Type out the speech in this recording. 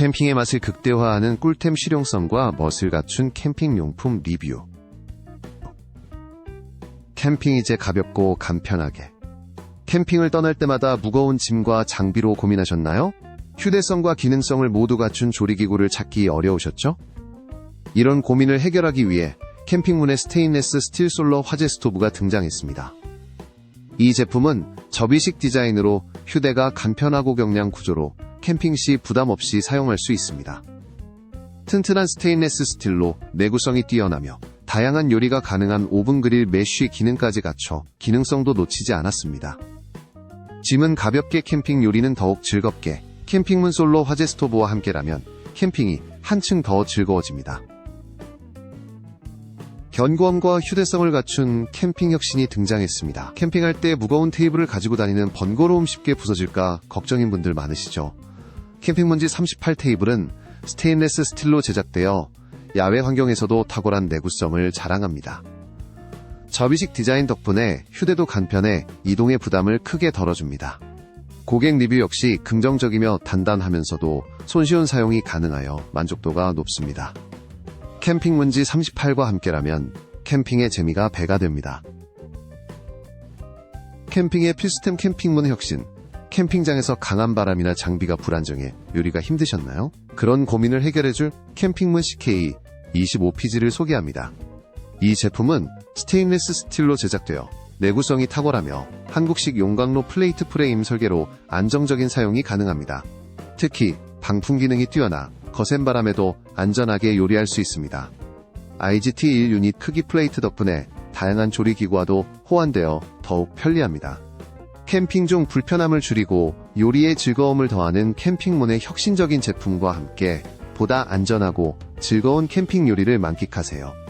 캠핑의 맛을 극대화하는 꿀템 실용성과 멋을 갖춘 캠핑 용품 리뷰. 캠핑 이제 가볍고 간편하게. 캠핑을 떠날 때마다 무거운 짐과 장비로 고민하셨나요? 휴대성과 기능성을 모두 갖춘 조리기구를 찾기 어려우셨죠? 이런 고민을 해결하기 위해 캠핑문의 스테인레스 스틸 솔러 화재 스토브가 등장했습니다. 이 제품은 접이식 디자인으로 휴대가 간편하고 경량 구조로 캠핑 시 부담 없이 사용할 수 있습니다. 튼튼한 스테인레스 스틸로 내구성이 뛰어나며 다양한 요리가 가능한 오븐 그릴 메쉬 기능까지 갖춰 기능성도 놓치지 않았습니다. 짐은 가볍게 캠핑 요리는 더욱 즐겁게 캠핑문 솔로 화재 스토브와 함께라면 캠핑이 한층 더 즐거워집니다. 견고함과 휴대성을 갖춘 캠핑 혁신이 등장했습니다. 캠핑할 때 무거운 테이블을 가지고 다니는 번거로움 쉽게 부서질까 걱정인 분들 많으시죠? 캠핑문지 38 테이블은 스테인레스 스틸로 제작되어 야외 환경에서도 탁월한 내구성을 자랑합니다. 접이식 디자인 덕분에 휴대도 간편해 이동의 부담을 크게 덜어줍니다. 고객 리뷰 역시 긍정적이며 단단하면서도 손쉬운 사용이 가능하여 만족도가 높습니다. 캠핑 문지 38과 함께라면 캠핑의 재미가 배가 됩니다. 캠핑의 필수템 캠핑문 혁신. 캠핑장에서 강한 바람이나 장비가 불안정해 요리가 힘드셨나요? 그런 고민을 해결해줄 캠핑문 CK 25PG를 소개합니다. 이 제품은 스테인레스 스틸로 제작되어 내구성이 탁월하며 한국식 용광로 플레이트 프레임 설계로 안정적인 사용이 가능합니다. 특히 방풍 기능이 뛰어나 거센 바람에도 안전하게 요리할 수 있습니다. IGT1 유닛 크기 플레이트 덕분에 다양한 조리 기구와도 호환되어 더욱 편리합니다. 캠핑 중 불편함을 줄이고 요리의 즐거움을 더하는 캠핑문의 혁신적인 제품과 함께 보다 안전하고 즐거운 캠핑 요리를 만끽하세요.